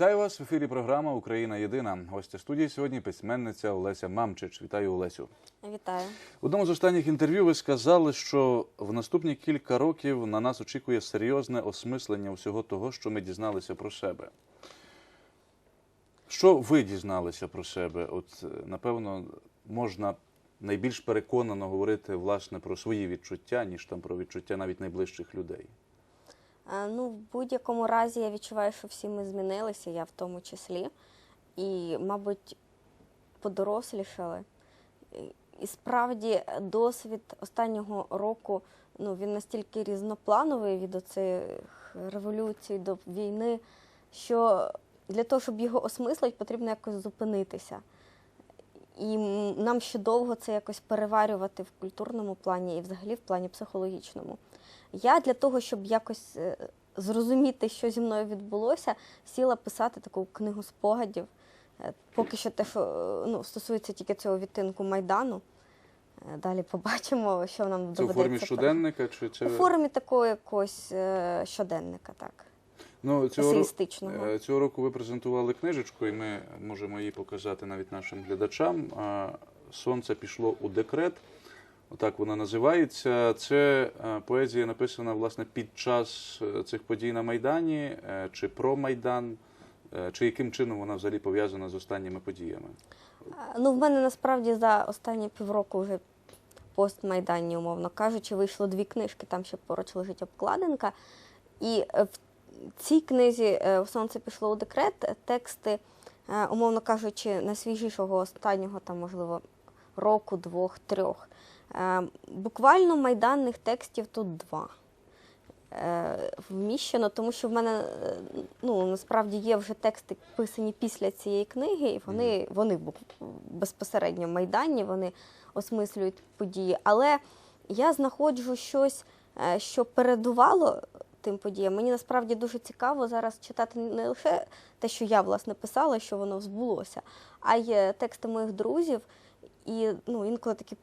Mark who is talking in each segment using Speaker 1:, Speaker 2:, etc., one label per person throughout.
Speaker 1: Вітаю вас в ефірі. Програма Україна Єдина. Гостя студії сьогодні письменниця Олеся Мамчич. Вітаю Олесю.
Speaker 2: Вітаю.
Speaker 1: В одному з останніх інтерв'ю ви сказали, що в наступні кілька років на нас очікує серйозне осмислення всього того, що ми дізналися про себе. Що ви дізналися про себе? От, е, напевно, можна найбільш переконано говорити власне про свої відчуття, ніж там про відчуття навіть найближчих людей.
Speaker 2: Е, Ну, в будь-якому разі я відчуваю, що всі ми змінилися, я в тому числі. І, мабуть, подорослішали. І- справді досвід останнього року ну, він настільки різноплановий від оцих революцій до війни, що для того, щоб його осмислити, потрібно якось зупинитися. І нам ще довго це якось переварювати в культурному плані і взагалі в плані психологічному. Я для того, щоб якось е, зрозуміти, що зі мною відбулося, сіла писати таку книгу спогадів. Е, Поки що те, що е, ну, стосується тільки цього відтинку Майдану. Далі побачимо, що нам
Speaker 1: Це у формі щоденника чи це
Speaker 2: У формі такого якогось щоденника, так.
Speaker 1: ну, цього, Цього року ви презентували книжечку, і ми можемо її показати навіть нашим глядачам. Сонце пішло у декрет. Отак вона називається. Це е, поезія написана власне під час е, цих подій на Майдані, е, чи про Майдан, чи яким чином вона взагалі пов'язана з останніми подіями.
Speaker 2: Ну, в мене насправді за останні півроку вже постмайданні, умовно кажучи, вийшло дві книжки, там ще поруч лежить обкладинка. І в цій книзі Сонце пішло у декрет. Тексти, умовно кажучи, найсвіжішого останнього, там, можливо, року, двох, трьох. Е, Буквально майданних текстів тут два. Е, Вміщено, тому що в мене е, ну, насправді є вже тексти писані після цієї книги, і вони, вони безпосередньо майданні, вони осмислюють події. Але я знаходжу щось, що передувало тим подіям. Мені насправді дуже цікаво зараз читати не лише те, що я власне писала, що воно збулося, а й тексти моїх друзів. І ну, інколи такі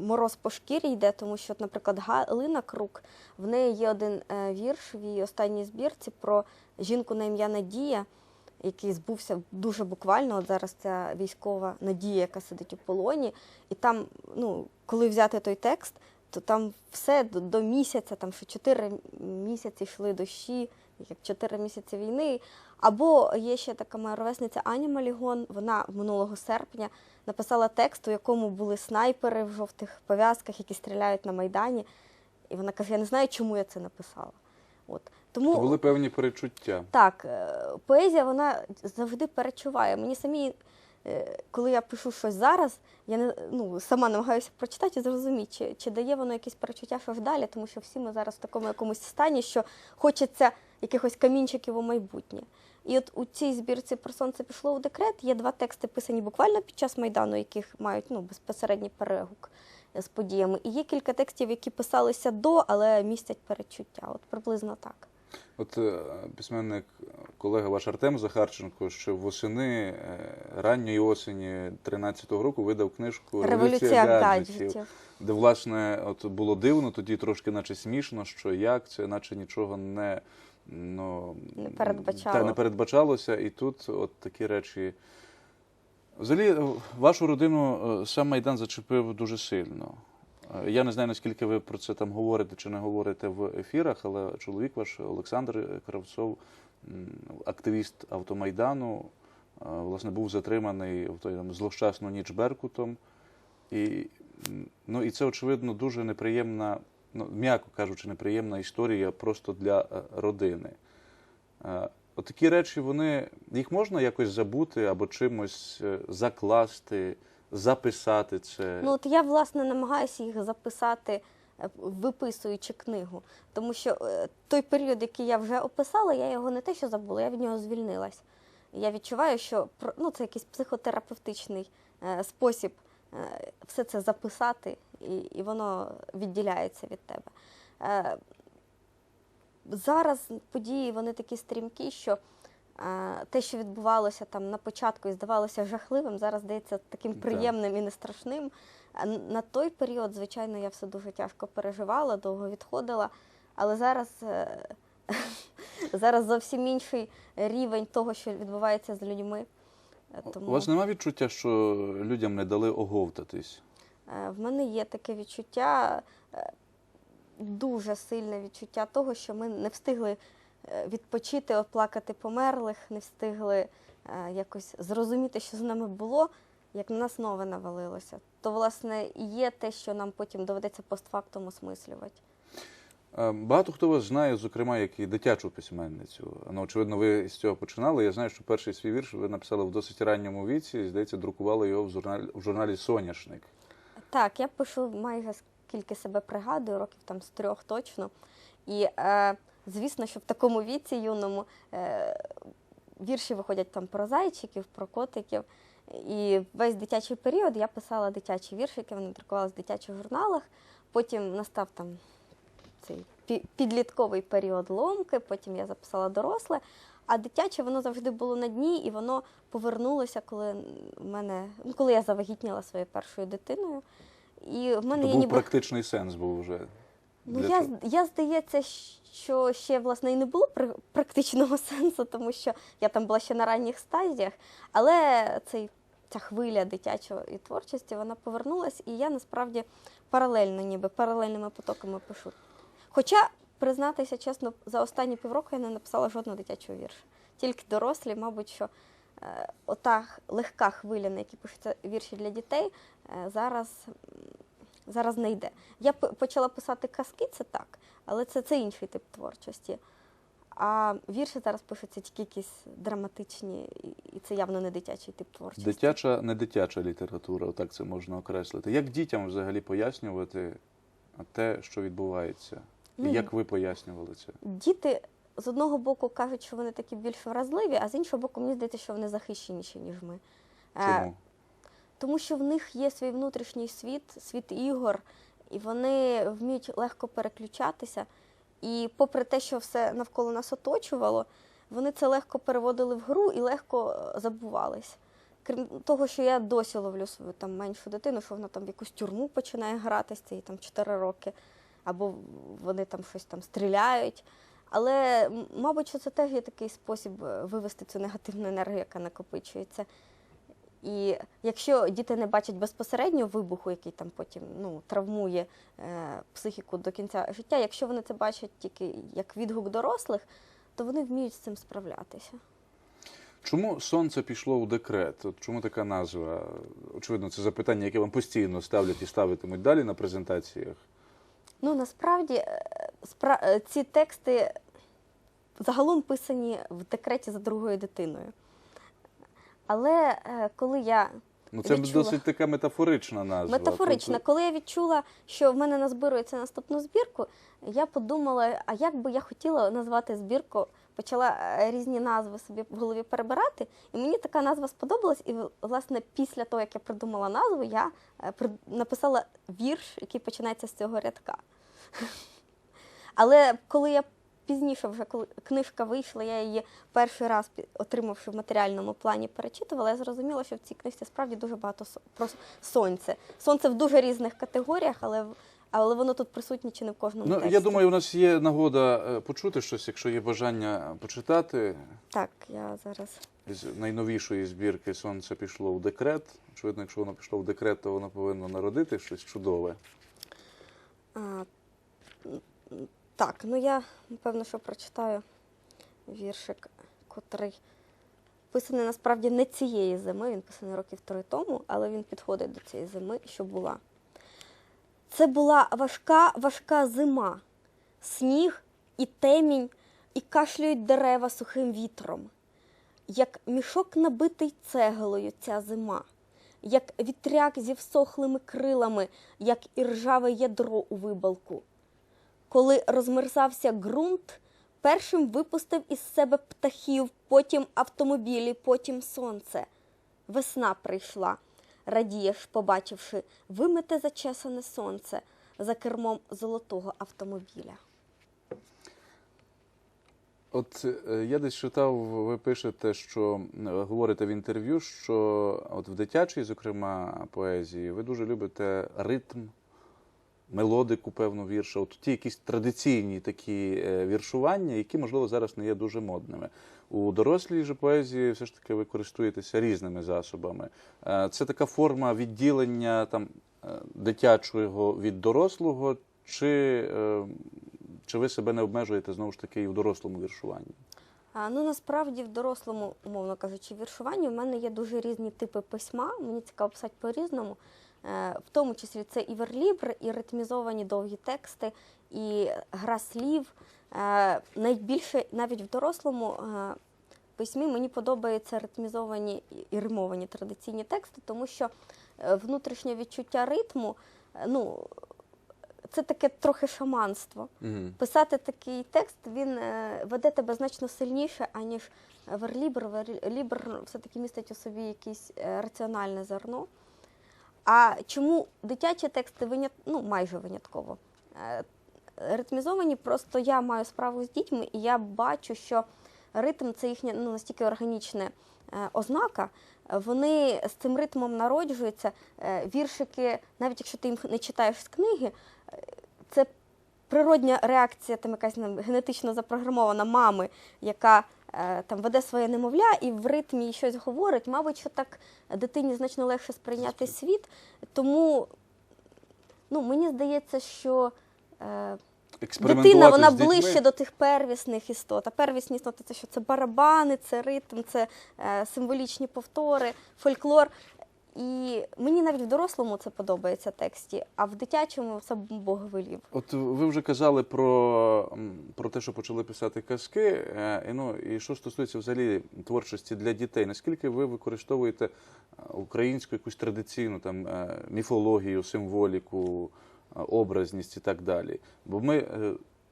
Speaker 2: мороз по шкірі йде, тому що, наприклад, Галина Крук, в неї є один е, вірш в її останній збірці про жінку на ім'я Надія, який збувся дуже буквально. От зараз ця військова Надія, яка сидить у полоні. І там, ну, коли взяти той текст, то там все до місяця, там що чотири місяці йшли дощі, як чотири місяці війни. Або є ще така моя ровесниця Аня Малігон, вона минулого серпня написала текст, у якому були снайпери в жовтих пов'язках, які стріляють на Майдані. І вона каже: я не знаю, чому я це написала. От. Тому
Speaker 1: були певні перечуття.
Speaker 2: так, е, поезія вона завжди перечуває. Мені самі, е, коли я пишу щось зараз, я не ну, сама намагаюся прочитати і зрозуміти, чи, чи дає воно якісь перечуття, що ж далі, тому що всі ми зараз в такому якомусь стані, що хочеться якихось камінчиків у майбутнє. І от у цій збірці про сонце пішло у декрет. Є два тексти, писані буквально під час майдану, яких мають ну, безпосередній перегук з подіями. І є кілька текстів, які писалися до, але містять перечуття. От приблизно так.
Speaker 1: От е, письменник, колега ваш Артем Захарченко, ще восени е, ранньої осені 13-го року видав книжку
Speaker 2: Революція гаджетів.
Speaker 1: де власне от було дивно, тоді трошки наче смішно, що як це, наче нічого не, ну,
Speaker 2: Не передбачало.
Speaker 1: Та, не передбачалося, і тут от такі речі. Взагалі, е, вашу родину е, сам Майдан зачепив дуже сильно. Е, Я не знаю, наскільки ви про це там говорите чи не говорите в ефірах, але чоловік ваш Олександр Кравцов, активіст автомайдану, власне, був затриманий в той там, злощасну ніч Беркутом. І, ну, і це, очевидно, дуже неприємна, ну, м'яко кажучи, неприємна історія просто для е, родини. Е, От такі речі, вони їх можна якось забути або чимось е, закласти, записати це.
Speaker 2: Ну от я власне намагаюся їх записати, виписуючи книгу. Тому що той період, який я вже описала, я його не те, що забула, я від нього звільнилась. Я відчуваю, що ну, це якийсь психотерапевтичний спосіб все це записати, і, і воно відділяється від тебе. Е, зараз події вони такі стрімкі, що е, те, що відбувалося там на початку і здавалося жахливим, зараз здається таким приємним і не страшним. На той період, звичайно, я все дуже тяжко переживала, довго відходила. Але зараз е, Зараз зовсім інший рівень того, що відбувається з людьми. Е,
Speaker 1: У вас немає відчуття, що людям не дали оговтатись?
Speaker 2: Е, в мене є таке відчуття, е, дуже сильне відчуття того, що ми не встигли е, відпочити, оплакати померлих, не встигли якось зрозуміти, що з нами було, як на нас нове навалилося. То, власне, і є те, що нам потім доведеться постфактум осмислювати.
Speaker 1: Багато хто вас знає, зокрема, як і дитячу письменницю. Ну, очевидно, ви з цього починали. Я знаю, що перший свій вірш ви написали в досить ранньому віці, і, здається, друкували його в журналі Соняшник.
Speaker 2: Так, я пишу майже скільки себе пригадую, років там з трьох точно. І е, звісно, що в такому віці юному е, вірші виходять там про зайчиків, про котиків. І весь дитячий період я писала дитячі віршики, вони друкувалися в дитячих журналах. Потім настав там цей підлітковий період ломки, потім я записала доросле. А дитяче воно завжди було на дні, і воно повернулося, коли в мене, ну, коли я завагітніла своєю першою дитиною. І в мене
Speaker 1: То
Speaker 2: є
Speaker 1: був
Speaker 2: ніби
Speaker 1: практичний сенс був вже.
Speaker 2: Ну, я,
Speaker 1: цього.
Speaker 2: я здається, що ще власне і не було практичного сенсу, тому що я там була ще на ранніх стадіях, але цей, ця хвиля дитячої творчості вона повернулась, і я насправді паралельно, ніби паралельними потоками пишу. Хоча, признатися чесно, за останні півроку я не написала жодного дитячого вірша. Тільки дорослі, мабуть, що е, ота легка хвиля, на якій пишуться вірші для дітей, е, зараз, зараз не йде. Я почала писати казки, це так, але це, це інший тип творчості. А вірші зараз пишуться тільки якісь драматичні, і це явно не дитячий тип творчості.
Speaker 1: Дитяча, не дитяча література, отак це можна окреслити. Як дітям взагалі пояснювати те, що відбувається?
Speaker 2: Ну,
Speaker 1: як ви пояснювали це?
Speaker 2: Діти з одного боку кажуть, що вони такі більш вразливі, а з іншого боку, мені здається, що вони захищеніші, ніж ми. Е,
Speaker 1: Чому?
Speaker 2: Тому що в них є свій внутрішній світ, світ ігор, і вони вміють легко переключатися. І попри те, що все навколо нас оточувало, вони це легко переводили в гру і легко е, забувались. Крім того, що я досі ловлю свою там меншу дитину, що вона там в якусь тюрму починає гратися, їй там 4 роки, або вони там щось там стріляють. Але, мабуть, це теж є такий спосіб е, вивести цю негативну енергію, яка накопичується. І якщо діти не бачать безпосередньо вибуху, який там потім ну, травмує е, психіку до кінця життя, якщо вони це бачать тільки як відгук дорослих, то вони вміють з цим справлятися.
Speaker 1: Чому сонце пішло у декрет? От чому така назва? Очевидно, це запитання, яке вам постійно ставлять і ставитимуть далі на презентаціях.
Speaker 2: Ну насправді е, спра- е, ці тексти загалом писані в декреті за другою дитиною. Але е, коли я
Speaker 1: Ну, це
Speaker 2: Відчула.
Speaker 1: досить така метафорична назва.
Speaker 2: Метафорична.
Speaker 1: Тобто,
Speaker 2: коли я відчула, що в мене назбирується наступну збірку, я подумала, а як би я хотіла назвати збірку, почала е, різні назви собі в голові перебирати, і мені така назва сподобалась. І власне після того, як я придумала назву, я е, написала вірш, який починається з цього рядка. Але коли я пізніше, вже коли книжка вийшла, я її перший раз отримавши в матеріальному плані, перечитувала, я зрозуміла, що в цій книжці справді дуже багато про сонце. Сонце в дуже різних категоріях, але, але воно тут присутнє чи не в кожному
Speaker 1: Ну,
Speaker 2: тексті.
Speaker 1: я думаю, у нас є нагода е, почути щось, якщо є бажання почитати.
Speaker 2: Так, я зараз.
Speaker 1: З найновішої збірки Сонце пішло в декрет. Очевидно, якщо воно пішло в декрет, то воно повинно народити щось чудове.
Speaker 2: А, так, ну я напевно, що прочитаю віршик, котрий писаний насправді не цієї зими, він писаний років три тому, але він підходить до цієї зими, що була. Це була важка, важка зима, сніг і темінь, і кашлюють дерева сухим вітром. Як мішок набитий цеглою ця зима, як вітряк зі всохлими крилами, як і ржаве ядро у вибалку. Коли розмерзався ґрунт, першим випустив із себе птахів, потім автомобілі, потім сонце. Весна прийшла, радієш, побачивши вимите зачесане сонце за кермом золотого автомобіля.
Speaker 1: От е, я десь читав, ви пишете, що е, говорите в інтерв'ю, що от в дитячій, зокрема, поезії, ви дуже любите ритм мелодику певну вірша, от ті якісь традиційні такі е, віршування, які, можливо, зараз не є дуже модними. У дорослій же поезії все ж таки ви користуєтеся різними засобами. Е, Це така форма відділення там, е, дитячого від дорослого, чи, чи ви себе не обмежуєте знову ж таки і в дорослому віршуванні?
Speaker 2: А, ну насправді в дорослому, умовно кажучи, віршуванні в мене є дуже різні типи письма. Мені цікаво писати по-різному. Е, В тому числі це і верлібр, і ритмізовані довгі тексти, і гра слів. Е, Найбільше навіть в дорослому е, письмі мені подобаються ритмізовані і- римовані традиційні тексти, тому що внутрішнє відчуття ритму, ну, це таке трохи шаманство.
Speaker 1: Угу.
Speaker 2: Писати такий текст він е, веде тебе значно сильніше, аніж верлібр. Верлібр все-таки містить у собі якесь раціональне зерно. А чому дитячі тексти винят... ну, майже винятково? Е, Ритмізовані, просто я маю справу з дітьми, і я бачу, що ритм це їхня ну, настільки органічна е, ознака. Вони з цим ритмом народжуються. Е, Віршики, навіть якщо ти їх не читаєш з книги, це природня реакція, там якась генетично запрограмована мами, яка там веде своє немовля і в ритмі щось говорить. Мабуть, що так дитині значно легше сприйняти світ. Тому ну, мені здається, що е, дитина вона ближче до тих первісних істот. А первісні істоти це що? Це барабани, це ритм, це е, символічні повтори, фольклор. І мені навіть в дорослому це подобається тексті, а в дитячому це Бог велів.
Speaker 1: От ви вже казали про, про те, що почали писати казки. е, І, ну, і що стосується взагалі творчості для дітей, наскільки ви використовуєте е, українську якусь традиційну там е, міфологію, символіку, образність і так далі? Бо ми,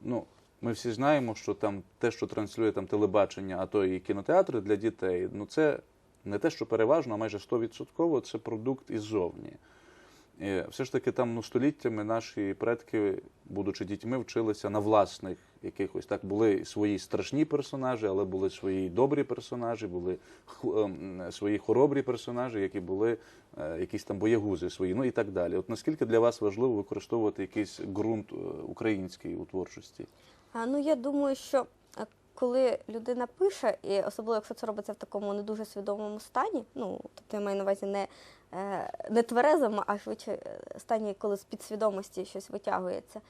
Speaker 1: ну, ми всі знаємо, що там те, що транслює там телебачення, а то і кінотеатри для дітей, ну це не те, що переважно, а майже 100% це продукт іззовні. І все ж таки там ну, століттями наші предки, будучи дітьми, вчилися на власних якихось. Так були свої страшні персонажі, але були свої добрі персонажі, були ем, свої хоробрі персонажі, які були е, якісь там боєгузи свої, ну і так далі. От наскільки для вас важливо використовувати якийсь ґрунт е, український у творчості?
Speaker 2: А, ну я думаю, що е, коли людина пише, і особливо якщо це робиться в такому не дуже свідомому стані, ну тобто я маю на увазі не, е, не тверезому, а швидше е, стані, коли з підсвідомості щось витягується,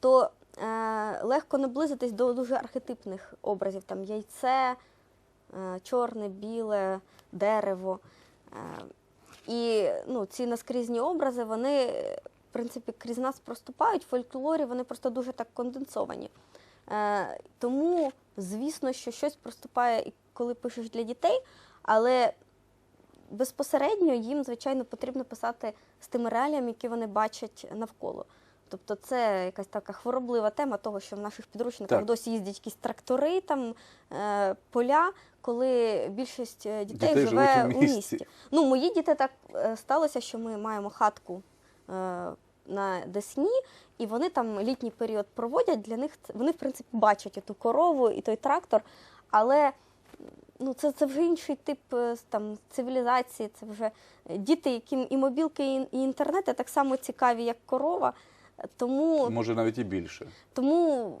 Speaker 2: то е, легко наблизитись до дуже архетипних образів, там яйце, е, чорне, біле, дерево. Е, і ну, ці наскрізні образи, вони, е, в принципі, крізь нас проступають. В фольклорі вони просто дуже так конденсовані. Е, тому, звісно, що щось проступає, коли пишеш для дітей, але безпосередньо їм, звичайно, потрібно писати з тими реаліями, які вони бачать навколо. Тобто це якась така хвороблива тема того, що в наших підручниках
Speaker 1: Так.
Speaker 2: досі їздять якісь трактори, там, е, поля, коли більшість е, дітей,
Speaker 1: Дітей
Speaker 2: живе
Speaker 1: у
Speaker 2: у
Speaker 1: місті.
Speaker 2: місті. Ну, мої діти так е, сталося, що ми маємо хатку е, на Десні, і вони там літній період проводять. Для них вони, в принципі, бачать і ту корову, і той трактор, але ну, це, це вже інший тип е, там, цивілізації, це вже е, діти, яким і мобілки, і, і інтернети так само цікаві, як корова. Тому
Speaker 1: Може навіть і більше.
Speaker 2: тому,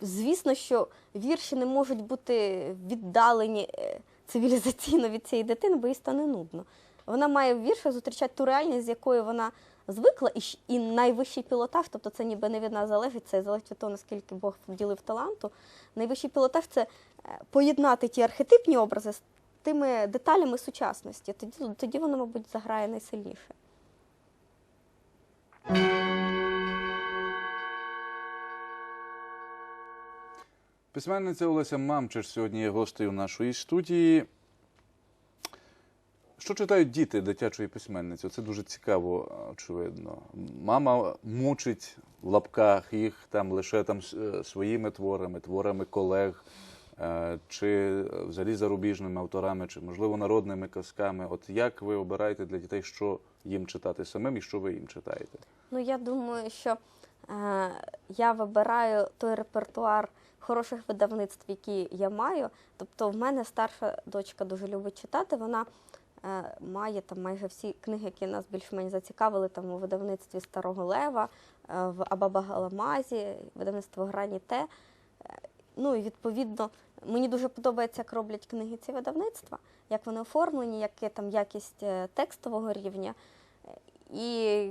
Speaker 2: звісно, що вірші не можуть бути віддалені е, цивілізаційно від цієї дитини, бо їй стане нудно. Вона має в віршах зустрічати ту реальність, з якою вона звикла, і, і найвищий пілотаж, тобто це ніби не від нас залежить, це залежить від того, наскільки Бог вділив таланту. Найвищий пілотаж це е, поєднати ті архетипні образи з тими деталями сучасності. Тоді, тоді воно, мабуть, заграє найсильніше.
Speaker 1: Письменниця Олеся Мамчиш сьогодні є гостею нашої студії. Що читають діти дитячої письменниці? Це дуже цікаво, очевидно. Мама мучить в лапках їх там лише там е, своїми творами, творами колег, е, чи взагалі зарубіжними авторами, чи можливо народними казками. От як ви обираєте для дітей, що їм читати самим і що ви їм читаєте?
Speaker 2: Ну, я думаю, що е, я вибираю той репертуар хороших видавництв, які я маю. Тобто, в мене старша дочка дуже любить читати. Вона має там майже всі книги, які нас більш-менш зацікавили, там у видавництві Старого Лева, е, в Абабагаламазі, видавництво Грані Те. Е, Ну і відповідно, мені дуже подобається, як роблять книги ці видавництва, як вони оформлені, яка там якість е, текстового рівня. Е, І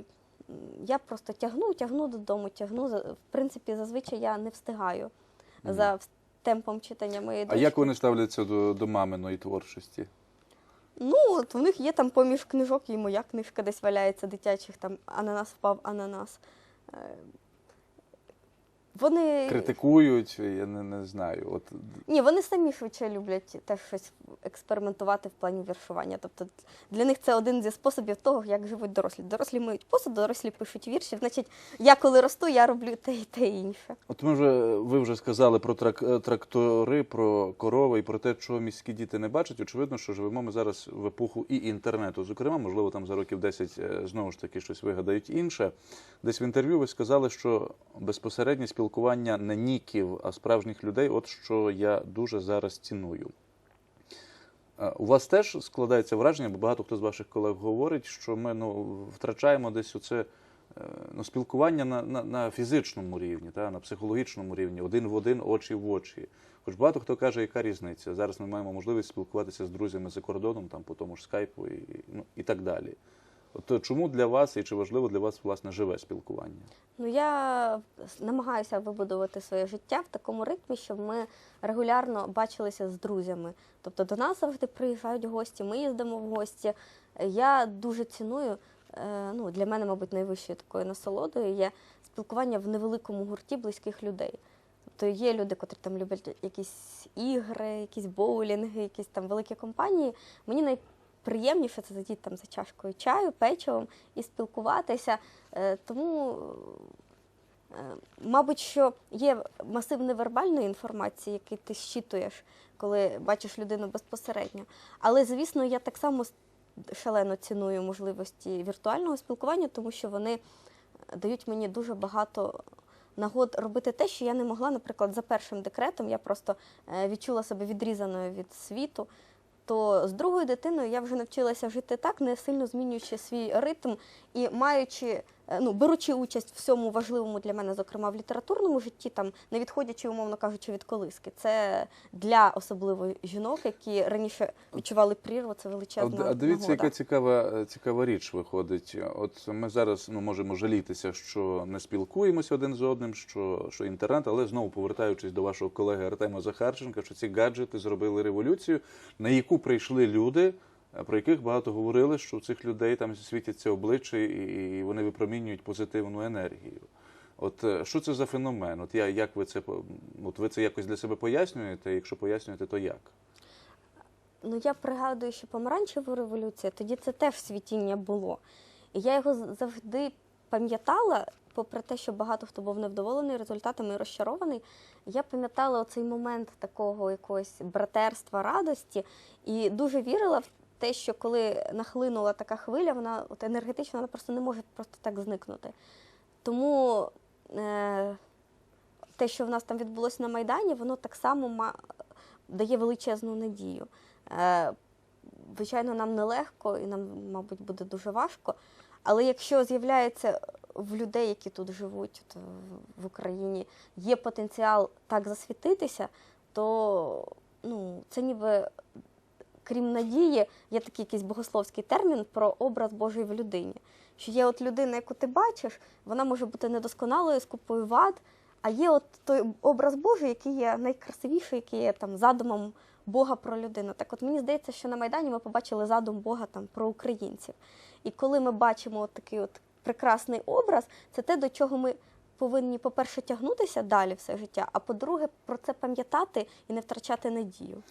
Speaker 2: я просто тягну, тягну додому, тягну. В принципі, зазвичай я не встигаю
Speaker 1: Мгм.
Speaker 2: за темпом читання моєї
Speaker 1: А як вони ставляться до, до маминої творчості?
Speaker 2: Ну, от у них є там поміж книжок, і моя книжка десь валяється дитячих, там ананас впав, ананас. Вони
Speaker 1: Критикують, я не, не знаю. От
Speaker 2: ні, вони самі швидше люблять теж щось експериментувати в плані віршування. Тобто для них це один зі способів того, як живуть дорослі. Дорослі миють посуд, дорослі пишуть вірші. Значить, я коли росту, я роблю те і те інше.
Speaker 1: От ми вже ви вже сказали про трак, е, трактори, про корови і про те, чого міські діти не бачать. Очевидно, що живемо ми зараз в епоху і інтернету. Зокрема, можливо, там за років 10 е, знову ж таки щось вигадають інше. Десь в інтерв'ю ви сказали, що безпосереднє спілкування не ніків, а справжніх людей, от що я дуже зараз ціную. Е, У вас теж складається враження, бо багато хто з ваших колег говорить, що ми ну, втрачаємо десь оце е, ну, спілкування на, на, на фізичному рівні, та, на психологічному рівні, один в один, очі в очі. Хоч багато хто каже, яка різниця. Зараз ми маємо можливість спілкуватися з друзями за кордоном, там, по тому ж скайпу і, ну, і так далі. От е, чому для вас і чи важливо для вас власне живе спілкування?
Speaker 2: Ну, я намагаюся вибудувати своє життя в такому ритмі, щоб ми регулярно бачилися з друзями. Тобто до нас завжди приїжджають гості, ми їздимо в гості. Я дуже ціную. е, Ну, для мене, мабуть, найвищою такою насолодою є спілкування в невеликому гурті близьких людей. Тобто є люди, котрі там люблять якісь ігри, якісь боулінги, якісь там великі компанії. Мені найприємніше це сидіти там за чашкою чаю, печивом і спілкуватися. Е, Тому, е, мабуть, що є масив невербальної інформації, який ти щитуєш, коли бачиш людину безпосередньо. Але, звісно, я так само шалено ціную можливості віртуального спілкування, тому що вони дають мені дуже багато нагод робити те, що я не могла, наприклад, за першим декретом. Я просто е, відчула себе відрізаною від світу. То з другою дитиною я вже навчилася жити так, не сильно змінюючи свій ритм і маючи, ну беручи участь в всьому важливому для мене, зокрема в літературному житті, там не відходячи, умовно кажучи, від колиски. Це для особливо жінок, які раніше відчували прірву, це величезна
Speaker 1: а дивіться,
Speaker 2: нагода.
Speaker 1: яка цікава, е, цікава річ виходить. От ми зараз ну, можемо жалітися, що не спілкуємося один з одним, що, що інтернет, але знову повертаючись до вашого колеги Артема Захарченка, що ці гаджети зробили революцію, на яку прийшли люди, е, про яких багато говорили, що у цих людей там світяться обличчя і, вони випромінюють позитивну енергію. От е, що це за феномен? От я як ви це от ви це якось для себе пояснюєте? Якщо пояснюєте, то як?
Speaker 2: Ну, я пригадую, що помаранчева революція, тоді це теж світіння було. І я його завжди пам'ятала, попри те, що багато хто був невдоволений результатами і розчарований. Я пам'ятала оцей момент такого якогось братерства, радості, і дуже вірила в те, що коли нахлинула така хвиля, вона от енергетично вона просто не може просто так зникнути. Тому е, те, що в нас там відбулося на Майдані, воно так само дає величезну надію. Е, Звичайно, нам нелегко і нам, мабуть, буде дуже важко. Але якщо з'являється в людей, які тут живуть от, в Україні, є потенціал так засвітитися, то ну, це ніби, крім надії, є такий якийсь богословський термін про образ Божий в людині. Що є от людина, яку ти бачиш, вона може бути недосконалою, з купою вад, а є от той образ Божий, який є найкрасивіший, який є там задумом Бога про людину. Так от мені здається, що на Майдані ми побачили задум Бога там про українців. І коли ми бачимо от такий от прекрасний образ, це те, до чого ми повинні, по-перше, тягнутися далі все життя, а по-друге, про це пам'ятати і не втрачати надію.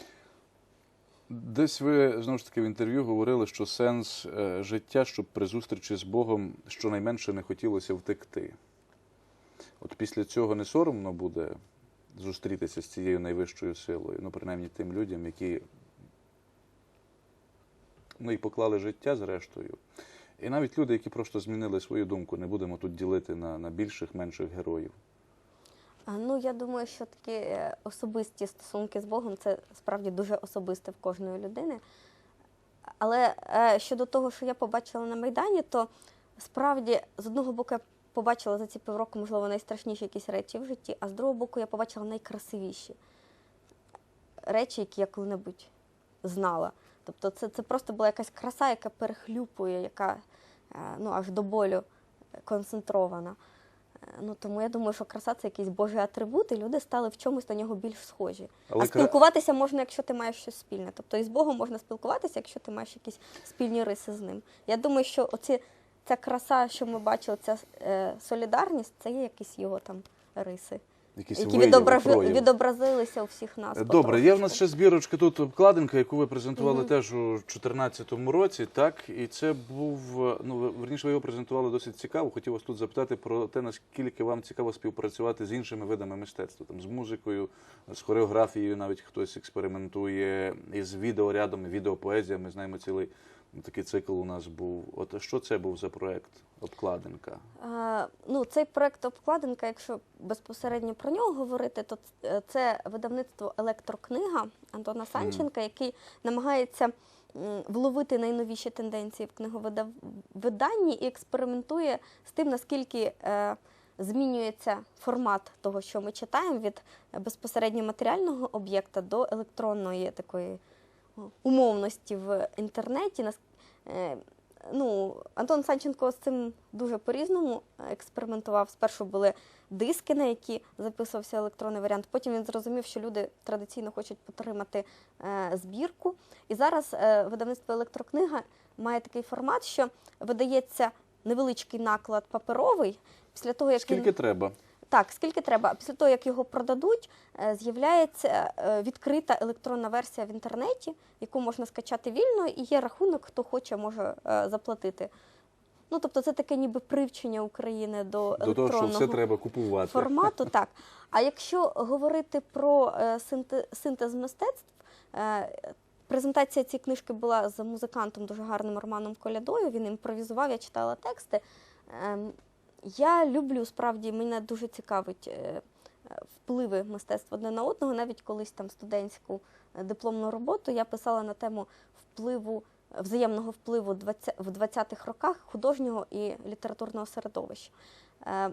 Speaker 1: Десь ви знову ж таки в інтерв'ю говорили, що сенс е, життя, щоб при зустрічі з Богом щонайменше не хотілося втекти. От після цього не соромно буде зустрітися з цією найвищою силою, ну, принаймні тим людям, які ну, і поклали життя зрештою. І навіть люди, які просто змінили свою думку, не будемо тут ділити на, на більших, менших героїв.
Speaker 2: Ну, я думаю, що такі е, особисті стосунки з Богом це справді дуже особисте в кожної людини. Але е, щодо того, що я побачила на Майдані, то справді з одного боку я побачила за ці півроку, можливо, найстрашніші якісь речі в житті, а з другого боку я побачила найкрасивіші речі, які я коли-небудь знала. Тобто це, це просто була якась краса, яка перехлюпує, яка е, ну, аж до болю концентрована. Ну, тому я думаю, що краса це якийсь божий атрибут, і люди стали в чомусь на нього більш схожі.
Speaker 1: Але
Speaker 2: а
Speaker 1: кра-
Speaker 2: спілкуватися можна, якщо ти маєш щось спільне. Тобто і з Богом можна спілкуватися, якщо ти маєш якісь спільні риси з ним. Я думаю, що оці, ця краса, що ми бачили, ця е, солідарність, це є якісь його там риси,
Speaker 1: Якісь
Speaker 2: які
Speaker 1: вияви,
Speaker 2: відображи- відобразилися у всіх нас.
Speaker 1: Добре, є в нас ще збірочка тут обкладинка, яку ви презентували
Speaker 2: Мгм.
Speaker 1: теж у 2014 році, так? І це був, ну, ви- верніше, ви його презентували досить цікаво. Хотів вас тут запитати про те, наскільки вам цікаво співпрацювати з іншими видами мистецтва, там, з музикою, з хореографією, навіть хтось експериментує, із відеорядом, відеопоезія. Ми знаємо цілий такий цикл у нас був. От що це був за проект? Обкладинка.
Speaker 2: Е, Ну, цей проект обкладинка, якщо безпосередньо про нього говорити, то це видавництво електрокнига Антона Санченка, який намагається вловити найновіші тенденції в книговиданні і експериментує з тим, наскільки е, змінюється формат того, що ми читаємо, від безпосередньо матеріального об'єкта до електронної такої умовності в інтернеті. Нас- е, ну, Антон Санченко з цим дуже по-різному експериментував. Спершу були диски, на які записувався електронний варіант. Потім він зрозумів, що люди традиційно хочуть підтримати е, збірку. І зараз е, видавництво електрокнига має такий формат, що видається невеличкий наклад паперовий. Після того, як
Speaker 1: Скільки
Speaker 2: він...
Speaker 1: треба?
Speaker 2: Так, скільки треба. Після того, як його продадуть, е, з'являється е, відкрита електронна версія в інтернеті, яку можна скачати вільно, і є рахунок, хто хоче, може е, заплатити. Ну, тобто, це таке ніби привчення України до
Speaker 1: До того, що все треба купувати.
Speaker 2: формату. Так. А якщо говорити про синтез мистецтв, презентація цієї книжки була з музикантом дуже гарним Романом Колядою. Він імпровізував, я читала тексти. Я люблю справді, мене дуже цікавить е, впливи мистецтва одне на одного. Навіть колись там студентську е, дипломну роботу я писала на тему впливу взаємного впливу 20 в 20-х роках художнього і літературного середовища. Е,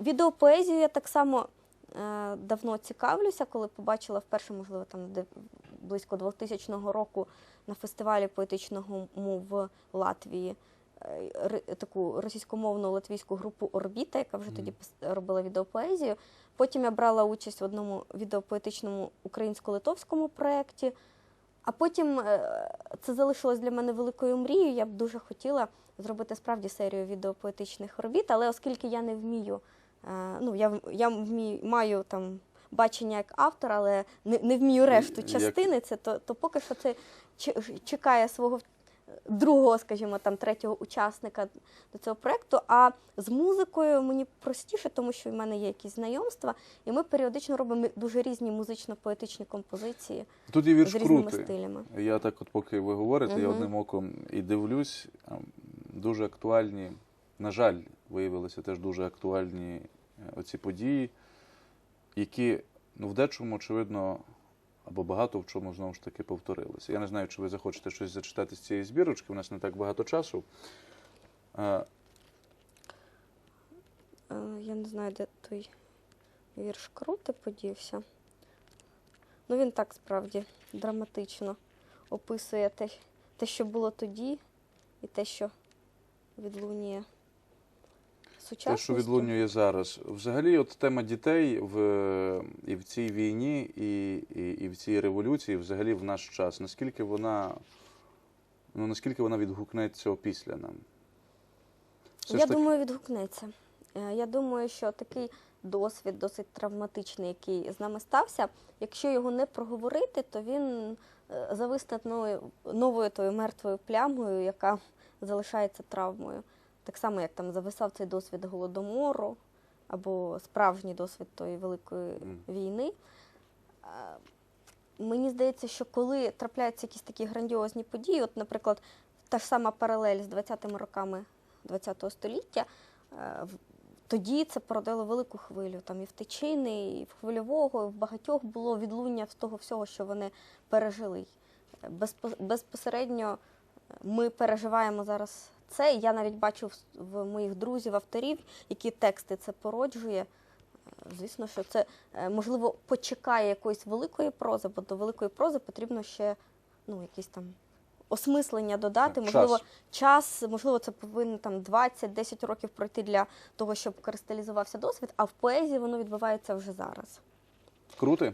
Speaker 2: Відеопоезію я так само давно цікавлюся, коли побачила вперше, можливо, там де близько 2000 року на фестивалі поетичного в Латвії таку російськомовну латвійську групу Орбіта, яка вже тоді робила відеопоезію. Потім я брала участь в одному відеопоетичному українсько-литовському проєкті. А потім е, це залишилось для мене великою мрією. Я б дуже хотіла зробити справді серію відеопоетичних робіт, але оскільки я не вмію, е, ну я, я вмію, маю там бачення як автор, але не, не вмію решту частини, це, то, то поки що це чекає свого другого, скажімо, там третього учасника до цього проекту. А з музикою мені простіше, тому що в мене є якісь знайомства, і ми періодично робимо дуже різні музично-поетичні композиції
Speaker 1: Тут є вірш
Speaker 2: з різними
Speaker 1: крутий.
Speaker 2: стилями.
Speaker 1: Я так, от поки ви говорите, я
Speaker 2: Мгм.
Speaker 1: одним оком і дивлюсь, а, дуже актуальні, на жаль, виявилися теж дуже актуальні е, оці події, які ну, в дечому, очевидно, або багато в чому знову ж таки повторилися. Я не знаю, чи ви захочете щось зачитати з цієї збірочки, у нас не так багато часу. Е,
Speaker 2: Е, Я не знаю, де той вірш крути подівся. Ну, він так справді драматично описує те, те, що було тоді, і те, що відлунює
Speaker 1: Те, що відлунює зараз. Взагалі, от тема дітей в, і в цій війні, і, і, і в цій революції, взагалі в наш час, наскільки вона, ну, наскільки вона відгукнеться опісля нам? Все
Speaker 2: Я
Speaker 1: ж таки-
Speaker 2: думаю, відгукнеться. Е, Я думаю, що такий досвід досить травматичний, який з нами стався, якщо його не проговорити, то він е, зависне новою, новою тою мертвою плямою, яка залишається травмою. Так само, як там зависав цей досвід голодомору або справжній досвід тої великої війни. Е, Мені здається, що коли трапляються якісь такі грандіозні події, от, наприклад, та ж сама паралель з 20-ми роками ХХ століття, е, тоді це породило велику хвилю. Там і в Тичини, і в хвильового, і в багатьох було відлуння з того всього, що вони пережили. Е, Безпосередньо ми переживаємо зараз це. І Я навіть бачу в, в моїх друзів, авторів, які тексти це породжує. Е, Звісно, що це е, можливо почекає якоїсь великої прози, бо до великої прози потрібно ще ну, якісь там осмислення додати.
Speaker 1: Так,
Speaker 2: можливо,
Speaker 1: час.
Speaker 2: час, можливо, це повинно там 20-10 років пройти для того, щоб кристалізувався досвід, а в поезії воно відбувається вже зараз.
Speaker 1: Крути?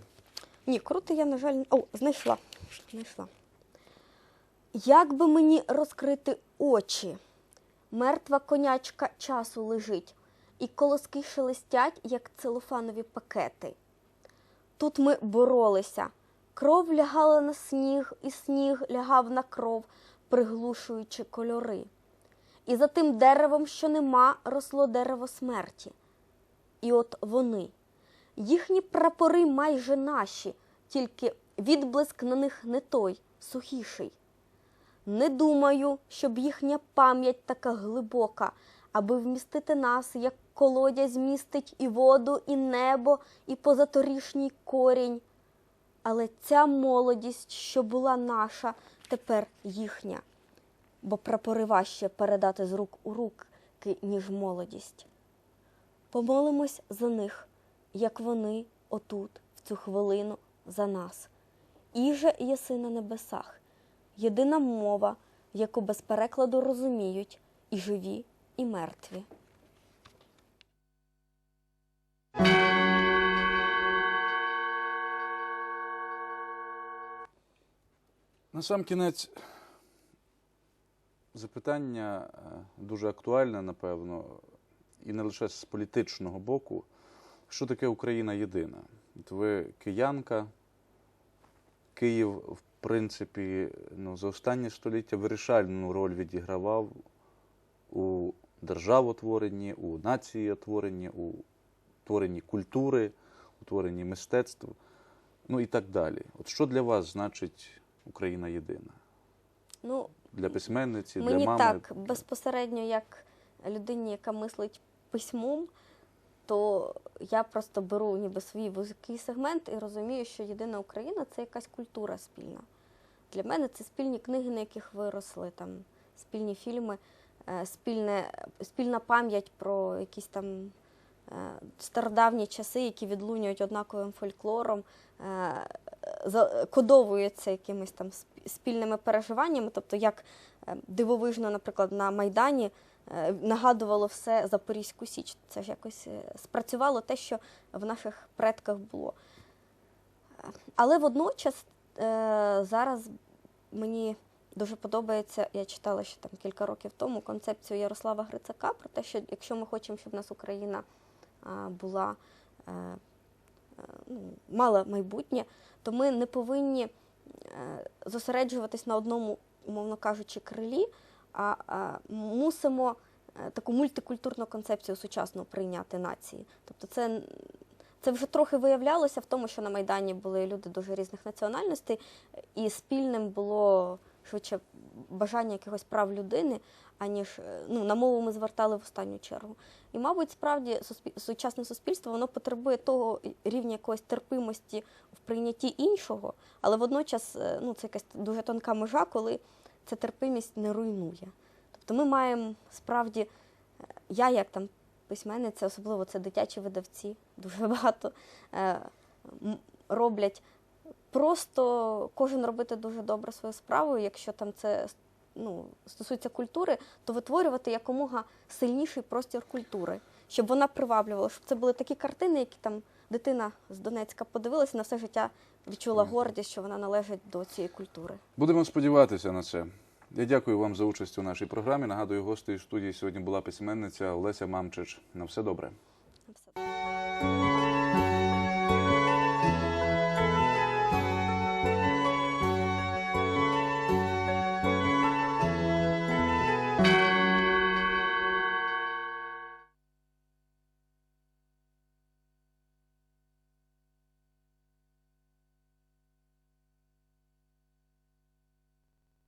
Speaker 2: Ні, крути я, на жаль, О, знайшла. знайшла. Як би мені розкрити очі? Мертва конячка часу лежить, і колоски шелестять, як целофанові пакети. Тут ми боролися. Кров лягала на сніг, і сніг лягав на кров, приглушуючи кольори. І за тим деревом, що нема, росло дерево смерті. І от вони. Їхні прапори майже наші, тільки відблиск на них не той, сухіший. Не думаю, щоб їхня пам'ять така глибока, аби вмістити нас, як колодязь містить і воду, і небо, і позаторішній корінь. Але ця молодість, що була наша, тепер їхня, бо прапори важче передати з рук у руки, ніж молодість. Помолимось за них, як вони отут, в цю хвилину, за нас. Іже єси на небесах, єдина мова, яку без перекладу розуміють і живі, і мертві.
Speaker 1: На сам кінець запитання е, дуже актуальне, напевно, і не лише з політичного боку. Що таке Україна єдина? От ви киянка, Київ, в принципі, ну, за останнє століття вирішальну роль відігравав у державотворенні, у націєтворенні, у творенні культури, у творенні мистецтв, ну і так далі. От що для вас значить Україна єдина?
Speaker 2: Ну,
Speaker 1: Для письменниці,
Speaker 2: Мені
Speaker 1: для мами?
Speaker 2: так, безпосередньо як людині, яка мислить письмом, то я просто беру ніби свій вузький сегмент і розумію, що єдина Україна це якась культура спільна. Для мене це спільні книги, на яких виросли, там, спільні фільми, е, спільне, спільна пам'ять про якісь там е, стародавні часи, які відлунюють однаковим фольклором, е, кодовуються якимись там спільними переживаннями. Тобто, як дивовижно, наприклад, на Майдані нагадувало все Запорізьку Січ. Це ж якось е, спрацювало те, що в наших предках було. Е, Але водночас е, зараз мені дуже подобається, я читала ще там кілька років тому концепцію Ярослава Грицака про те, що якщо ми хочемо, щоб в нас Україна була е, е, ну, мала майбутнє, то ми не повинні е, зосереджуватись на одному, умовно кажучи, крилі, а, мусимо е, таку мультикультурну концепцію сучасну прийняти нації. Тобто це, це вже трохи виявлялося в тому, що на Майдані були люди дуже різних національностей, і спільним було швидше бажання якихось прав людини, аніж е, ну, на мову ми звертали в останню чергу. І, мабуть, справді суспіль- сучасне суспільство воно потребує того рівня якоїсь терпимості в прийнятті іншого, але водночас е, ну, це якась дуже тонка межа, коли ця терпимість не руйнує. Тобто ми маємо справді, е, я як там письменниця, особливо це дитячі видавці, дуже багато е, роблять. Просто кожен робити дуже добре свою справу, якщо там це ну, стосується культури, то витворювати якомога сильніший простір культури, щоб вона приваблювала, щоб це були такі картини, які там дитина з Донецька подивилася на все життя, відчула гордість, що вона належить до цієї культури.
Speaker 1: Будемо сподіватися на це. Я дякую вам за участь у нашій програмі. Нагадую, гостею студії сьогодні була письменниця Олеся Мамчич. На все добре.
Speaker 2: На все.